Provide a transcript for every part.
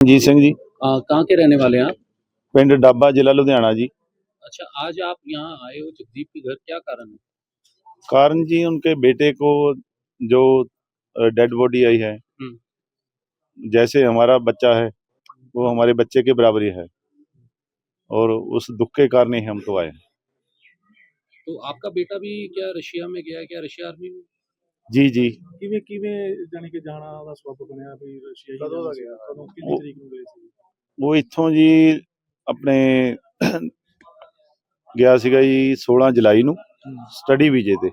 जी सिंह जी कहाँ के रहने वाले हैं आप पिंड डाबा जिला लुधियाना जी अच्छा आज आप यहाँ आए हो जगदीप के घर क्या कारण है कारण जी उनके बेटे को जो डेड बॉडी आई है जैसे हमारा बच्चा है वो हमारे बच्चे के बराबरी है और उस दुख के कारण ही हम तो आए तो आपका बेटा भी क्या रशिया में गया क्या रशिया आर्मी में जी जी ਕਿਵੇਂ ਕਿਵੇਂ ਜਾਣੀ ਕਿ ਜਾਣਾ ਦਾ ਸਬਬ ਬਣਿਆ ਵੀ ਰਸ਼ੀਆ ਹੀ ਕਦੋਂ ਦਾ? ਗਿਆ? ਕਦੋਂ ਕਿੰਨੀ ਤਰੀਕ ਨੂੰ ਗਏ ਸੀ? ਉਹ ਇੱਥੋਂ ਜੀ ਆਪਣੇ ਗਿਆ ਸੀਗਾ ਜੀ 16 ਜੁਲਾਈ ਨੂੰ ਸਟੱਡੀ ਵੀਜ਼ੇ ਤੇ।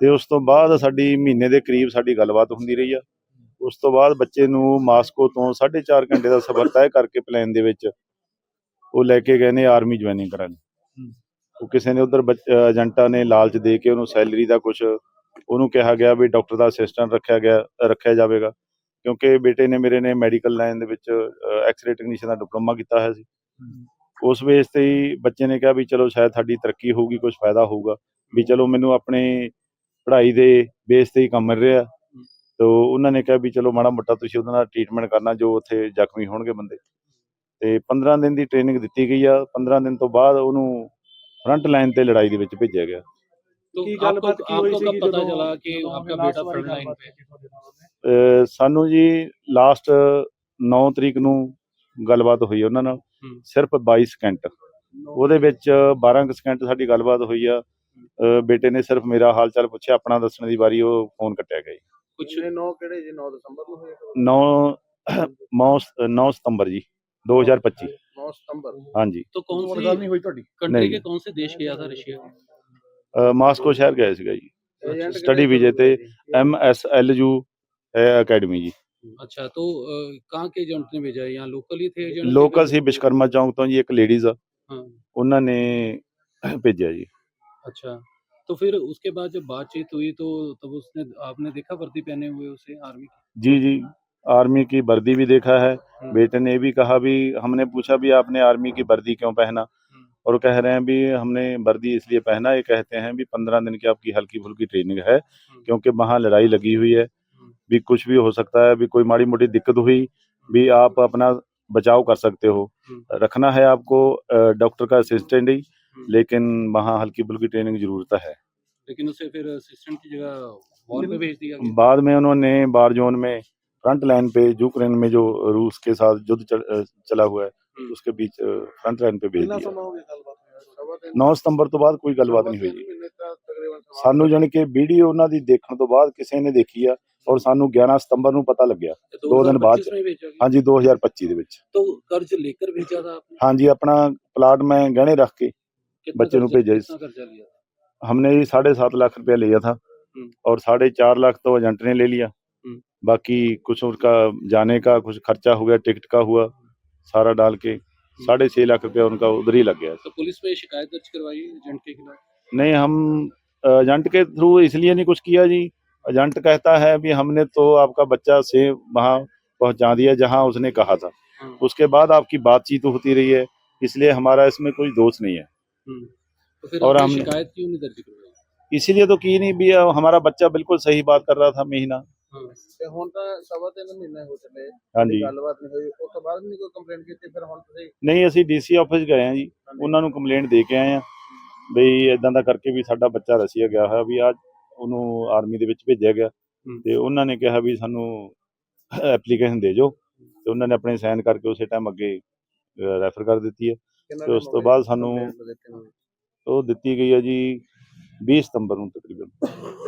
ਤੇ ਉਸ ਤੋਂ ਬਾਅਦ ਸਾਡੀ ਮਹੀਨੇ ਦੇ ਕਰੀਬ ਸਾਡੀ ਗੱਲਬਾਤ ਹੁੰਦੀ ਰਹੀ ਆ। ਉਸ ਤੋਂ ਬਾਅਦ ਬੱਚੇ ਨੂੰ ਮਾਸਕੋ ਤੋਂ 4.5 ਘੰਟੇ ਦਾ ਸਫ਼ਰ ਤੈਅ ਕਰਕੇ ਪਲਾਨ ਦੇ ਵਿੱਚ ਉਹ ਲੈ ਕੇ ਗਏ ਨੇ ਆਰਮੀ ਜੁਆਇਨਿੰਗ ਕਰਨ ਉਹ ਕਿਸੇ ਨੇ ਉਧਰ ਏਜੰਟਾਂ ਨੇ ਲਾਲਚ ਦੇ ਕੇ ਉਹਨੂੰ ਸੈਲਰੀ ਦਾ ਕੁਝ ਉਹਨੂੰ ਕਿਹਾ ਗਿਆ ਵੀ ਡਾਕਟਰ ਦਾ ਅਸਿਸਟੈਂਟ ਰੱਖਿਆ ਗਿਆ ਰੱਖਿਆ ਜਾਵੇਗਾ। ਕਿਉਂਕਿ ਬੇਟੇ ਨੇ ਮੇਰੇ ਨੇ ਮੈਡੀਕਲ ਲਾਈਨ ਦੇ ਵਿੱਚ ਐਕਸ-ਰੇ ਟੈਕਨੀਸ਼ੀਅਨ ਦਾ ਡਿਪਲੋਮਾ ਕੀਤਾ ਹੋਇਆ ਸੀ। ਉਸ ਬੇਸ ਤੇ ਹੀ ਬੱਚੇ ਨੇ ਕਿਹਾ ਵੀ ਚਲੋ ਸ਼ਾਇਦ ਸਾਡੀ ਤਰੱਕੀ ਹੋਊਗੀ ਕੁਝ ਫਾਇਦਾ ਹੋਊਗਾ। ਵੀ ਚਲੋ ਮੈਨੂੰ ਆਪਣੇ ਪੜ੍ਹਾਈ ਦੇ ਬੇਸ ਤੇ ਹੀ ਕੰਮ ਮਿਲ ਰਿਹਾ। ਤੋ ਉਹਨਾਂ ਨੇ ਕਿਹਾ ਵੀ ਚਲੋ ਮਾੜਾ ਮੋਟਾ ਤੁਸੀਂ ਉਹਦਾ ਟ੍ਰੀਟਮੈਂਟ ਕਰਨਾ ਜੋ ਉੱਥੇ ਜ਼ਖਮੀ ਹੋਣਗੇ ਬੰਦੇ। ਤੇ 15 ਦਿਨ ਦੀ ਟ੍ਰੇਨਿੰਗ ਦਿੱਤੀ ਗਈ ਆ। 15 ਦਿਨ ਤੋਂ ਬਾਅਦ ਉਹਨੂੰ ਫਰੰਟ ਲਾਈਨ ਤੇ ਲੜਾਈ ਦੇ ਵਿੱਚ ਭੇਜਿਆ ਗਿਆ। ਕੀ आपको ਗੱਲਬਾਤ ਕੀ ਹੋਈ आपको ਜਦੋਂ चला कि ਜਦੋਂ आपका हमने last बेटा ਵਾਰੀ ਸਾਨੂੰ ਜੀ ਲਾਸਟ 9 ਤਰੀਕ ਨੂੰ ਗੱਲਬਾਤ ਹੋਈ ਉਹਨਾਂ ਨਾਲ ਸਿਰਫ 22 ਸਕਿੰਟ ਉਹਦੇ ਵਿੱਚ 12 ਸਕਿੰਟ ਸਾਡੀ ਗੱਲਬਾਤ ਹੋਈ ਆ। ਬੇਟੇ ਨੇ ਸਿਰਫ ਮੇਰਾ ਹਾਲ ਚਾਲ ਪੁੱਛਿਆ ਆਪਣਾ ਦੱਸਣ ਦੀ ਵਾਰੀ ਉਹ ਫੋਨ ਕੱਟਿਆ ਗਿਆ ਜੀ। 9 ਕਿਹੜੇ ਜੀ? 9 ਦਸੰਬਰ ਨੂੰ ਹੋਇਆ 9 9 ਸਤੰਬਰ ਜੀ 2025 9 ਸਤੰਬਰ। ਹਾਂਜੀ। तो ਨਹੀਂ ਹੋਈ ਤੁਹਾਡੀ। ਕੰਟਰੀ ਕੇ ਕੌਣ ਸੇ ਦੇਸ਼ ਗਿਆ था रशिया ਮਾਸਕੋ ਸ਼ਹਿਰ ਗਏ ਸੀਗਾ ਜੀ ਏਜੰਟ Study visa ਤੇ M S L U academy ਜੀ अच्छा तो अ, कहाँ के एजेंट ने भेजा है यहाँ लोकल ही थे एजेंट ਲੋਕਲ ਸੀ ਵਿਸ਼ਕਰਮਾ ਚੌਂਕ ਤੋਂ ਜੀ ਇੱਕ ਲੇਡੀਜ਼ ਆ हाँ ਉਹਨਾਂ ਨੇ ਭੇਜਿਆ ਜੀ अच्छा तो फिर उसके बाद जब बातचीत हुई तो तब उसने आपने देखा वर्दी पहने हुए उसे आर्मी की जी जी आर्मी की वर्दी भी देखा है हम्म। बेटे ने भी कहा भी हमने पूछा भी आपने आर्मी की वर्दी क्यों पहना हम्म। और कह रहे हैं भी हमने वर्दी इसलिए पहना ये कहते हैं भी पंद्रह दिन की आपकी हल्की फुल्की ट्रेनिंग है क्योंकि वहाँ लड़ाई लगी हुई है भी कुछ भी हो सकता है भी कोई माड़ी मोटी दिक्कत हुई भी आप अपना बचाव कर सकते हो हम्म। रखना है आपको डॉक्टर का असिस्टेंट ही हम्म। लेकिन वहाँ हल्की फुल्की ट्रेनिंग ज़रूरत है लेकिन उसे फिर असिस्टेंट की जगह भेज दिया बाद में उन्होंने बार जोन में फ्रंट लाइन पे यूक्रेन में जो रूस के साथ युद्ध चला हुआ है हम्म। उसके बीच फ्रंट लाइन पे भेज ਕਿੰਨਾ दिया ਸਮਾਂ ਹੋ ਗਿਆ ਗੱਲਬਾਤ ਹੋਇਆ? ਸਵਾ ਤਿੰਨ 9 ਸਤੰਬਰ ਤੋਂ ਬਾਅਦ ਕੋਈ ਗੱਲਬਾਤ ਨਹੀਂ ਹੋਈ ਜੀ ਮਹੀਨੇ ਤੱਕ ਤਕਰੀਬਨ ਸਵਾ ਸਾਨੂੰ ਜਾਣੀ ਕਿ ਵੀਡੀਓ ਉਹਨਾਂ ਦੀ ਦੇਖਣ ਤੋਂ ਬਾਅਦ ਕਿਸੇ ਨੇ ਦੇਖੀ ਆ ਔਰ ਸਾਨੂੰ 11 ਸਤੰਬਰ ਨੂੰ ਪਤਾ ਲੱਗਿਆ तो दो दिन बाद 2025 में भेजा गया ਹਾਂਜੀ 2025 ਦੇ ਵਿੱਚ तो कर्ज लेकर भेजा था आपने ਹਾਂਜੀ ਆਪਣਾ प्लाट में गहने रख के कितना बच्चे नु कर्जा- भेजा इस- कितना कर्जा लिया था हमने ये साढ़े सात लाख रुपया लिया था हम्म। और साढ़े चार लाख तो एजेंट ने ले लिया हम्म। बाकी कुछ उसका जाने का कुछ खर्चा हो गया टिकट का हुआ सारा डाल के साढ़े छह लाख रुपया उनका उधर ही लग गया। तो पुलिस में शिकायत दर्ज करवाई एजेंट के खिलाफ? नहीं हम एजेंट के थ्रू इसलिए नहीं कुछ किया जी। एजेंट कहता है भी हमने तो आपका बच्चा से वहाँ पहुँचा दिया जहाँ उसने कहा था। हाँ। उसके बाद आपकी बातचीत होती रही है इसलिए हमारा इसमें कोई दोष नहीं है। हम्म। तो और हमने- शिकायत क्यों नहीं दर्ज इसीलिए तो की नहीं भी हमारा बच्चा बिल्कुल सही बात कर रहा था महीना। ਤੇ ਹੁਣ ਤਾਂ ਸਵਾ ਤਿੰਨ ਮਹੀਨੇ ਹੋ ਚੱਲੇ हाँ जी ਗੱਲਬਾਤ ਨਹੀਂ ਹੋਈ। ਉਸ ਤੋਂ ਬਾਅਦ ਵੀ ਨਹੀਂ ਕੋਈ ਕੰਪਲੇਂਟ ਕੀਤੀ ਫਿਰ ਹੁਣ ਤੁਸੀਂ ਨਹੀਂ ਅਸੀਂ ਡੀਸੀ ਆਫਿਸ ਗਏ ਆ ਜੀ। ਉਹਨਾਂ ਨੂੰ ਕੰਪਲੇਂਟ ਦੇ ਕੇ ਆਏ ਆ ਬਈ ਇਦਾਂ ਦਾ ਕਰਕੇ ਵੀ ਸਾਡਾ ਬੱਚਾ ਰਸੀਆ ਗਿਆ ਹੋਇਆ ਵੀ ਅੱਜ ਉਹਨੂੰ ਆਰਮੀ ਦੇ ਵਿੱਚ ਭੇਜਿਆ ਗਿਆ। ਤੇ ਉਹਨਾਂ ਨੇ ਕਿਹਾ ਵੀ ਸਾਨੂੰ ਐਪਲੀਕੇਸ਼ਨ ਦੇ ਜੋ ਤੇ ਉਹਨਾਂ ਨੇ ਆਪਣੇ ਸਾਈਨ ਕਰਕੇ ਉਸੇ ਟਾਈਮ ਅੱਗੇ ਰੈਫਰ ਕਰ ਦਿੱਤੀ ਹੈ। ਤੇ ਉਸ ਤੋਂ ਬਾਅਦ ਸਾਨੂੰ? ਉਹ ਦਿੱਤੀ ਗਈ ਹੈ ਜੀ 20 ਸਤੰਬਰ ਨੂੰ ਤਕਰੀਬਨ।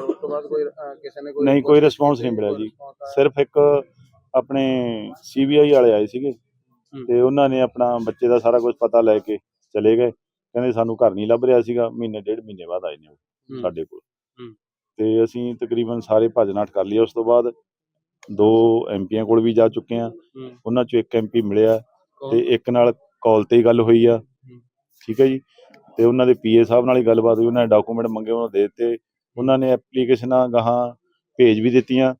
ਉਸ ਤੋਂ ਬਾਅਦ ਕੋਈ ਕਿਸੇ ਨੇ ਕੋਈ ਨਹੀਂ ਕੋਈ ਰਿਸਪੌਂਸ ਨਹੀਂ ਮਿਲਿਆ ਜੀ। ਸਿਰਫ ਇੱਕ ਆਪਣੇ ਸੀਬੀਆਈ ਵਾਲੇ ਆਏ ਸੀਗੇ ਤੇ ਉਹਨਾਂ ਨੇ ਆਪਣਾ ਬੱਚੇ ਦਾ ਸਾਰਾ ਕੁਝ ਪਤਾ ਲੈ ਕੇ ਚਲੇ ਗਏ। ਕਹਿੰਦੇ ਸਾਨੂੰ ਘਰ ਨਹੀਂ ਲੱਭ ਰਿਹਾ ਸੀਗਾ ਮਹੀਨੇ ਡੇਢ ਮਹੀਨੇ ਬਾਅਦ ਆਏ ਨੇ ਸਾਡੇ ਕੋਲ। ਤੇ ਅਸੀਂ ਤਕਰੀਬਨ ਸਾਰੇ ਭੱਜ ਕਰ ਲਿਆ ਉਸ ਤੋਂ ਬਾਅਦ ਦੋ ਐਮਪੀਆਂ ਕੋਲ ਵੀ ਜਾ ਚੁੱਕੇ ਆ। ਉਹਨਾਂ ਚੋਂ ਇੱਕ ਐਮਪੀ ਮਿਲਿਆ ਤੇ ਇੱਕ ਨਾਲ ਕਾਲ ਤੇ ਹੀ ਗੱਲ ਹੋਈ ਆ। ਠੀਕ ਹੈ ਜੀ। ਤੇ ਉਹਨਾਂ ਦੇ ਪੀਏ ਸਾਹਿਬ ਨਾਲ ਹੀ ਗੱਲਬਾਤ ਹੋਈ ਉਹਨਾਂ ਨੇ ਡਾਕੂਮੈਂਟ ਮੰਗੇ ਉਹਨਾਂ ਦੇ ਦਿੱਤੇ ਉਹਨਾਂ ਨੇ ਐਪਲੀਕੇਸ਼ਨਾਂ ਗਾਹਾਂ ਭੇਜ ਵੀ ਦਿੱਤੀਆਂ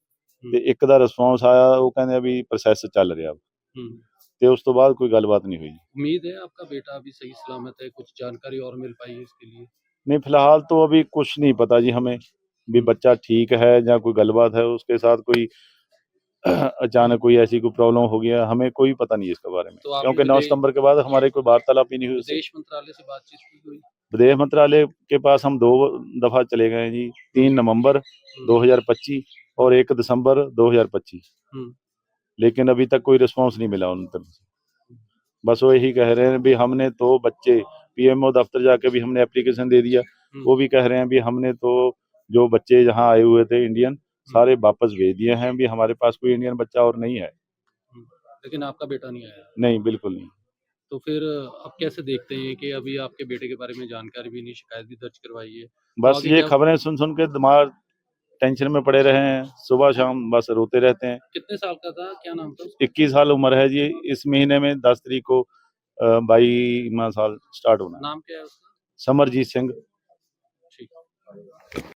ਤੇ ਇੱਕ ਦਾ ਰਿਸਪੌਂਸ ਆਇਆ ਉਹ ਕਹਿੰਦੇ ਆ ਵੀ ਪ੍ਰੋਸੈਸ ਚੱਲ ਰਿਹਾ हम्म। ਤੇ ਉਸ ਤੋਂ ਬਾਅਦ ਕੋਈ ਗੱਲਬਾਤ ਨਹੀਂ ਹੋਈ उम्मीद है आपका बेटा अभी सही सलामत है कुछ जानकारी और मिल पाई है इसके लिए नहीं फिलहाल तो अभी कुछ नहीं पता जी हमें भी बच्चा ठीक है या कोई गलबात है उसके साथ कोई अचानक कोई ऐसी कोई प्रॉब्लम हो गया हमें कोई पता नहीं इसके बारे में। तो क्योंकि नौ सितंबर के बाद हमारे कोई वार्तालाप ही नहीं हुई विदेश मंत्रालय से बातचीत की कोई विदेश मंत्रालय के पास हम दो दफ़ा चले गए जी तीन नवंबर 2025 और एक दिसंबर 2025 हम्म। लेकिन अभी तक कोई रिस्पांस नहीं मिला उन तरफ़ से। बस वो यही कह रहे हैं भी हमने तो बच्चे पीएमओ दफ्तर जाके भी हमने एप्लीकेशन दे दिया। हम्म। वो भी कह रहे हैं भी हमने तो जो बच्चे यहाँ आए हुए थे इंडियन सारे वापस भेज दिए हैं भी हमारे पास कोई इंडियन बच्चा और नहीं है। लेकिन आपका बेटा नहीं आया। नहीं बिल्कुल नहीं। तो फिर आप कैसे देखते हैं कि अभी आपके बेटे के बारे में जानकारी भी नहीं शिकायत भी दर्ज करवाई है बस आगे ये खबरें सुन सुन के दिमाग टेंशन में पड़े रहे हैं। सुबह शाम बस रोते रहते हैं। कितने साल का था? क्या नाम था इक्कीस साल उम्र है जी। इस महीने में दस तारीख को बाईवा साल स्टार्ट होना नाम क्या है उसका? समरजीत सिंह।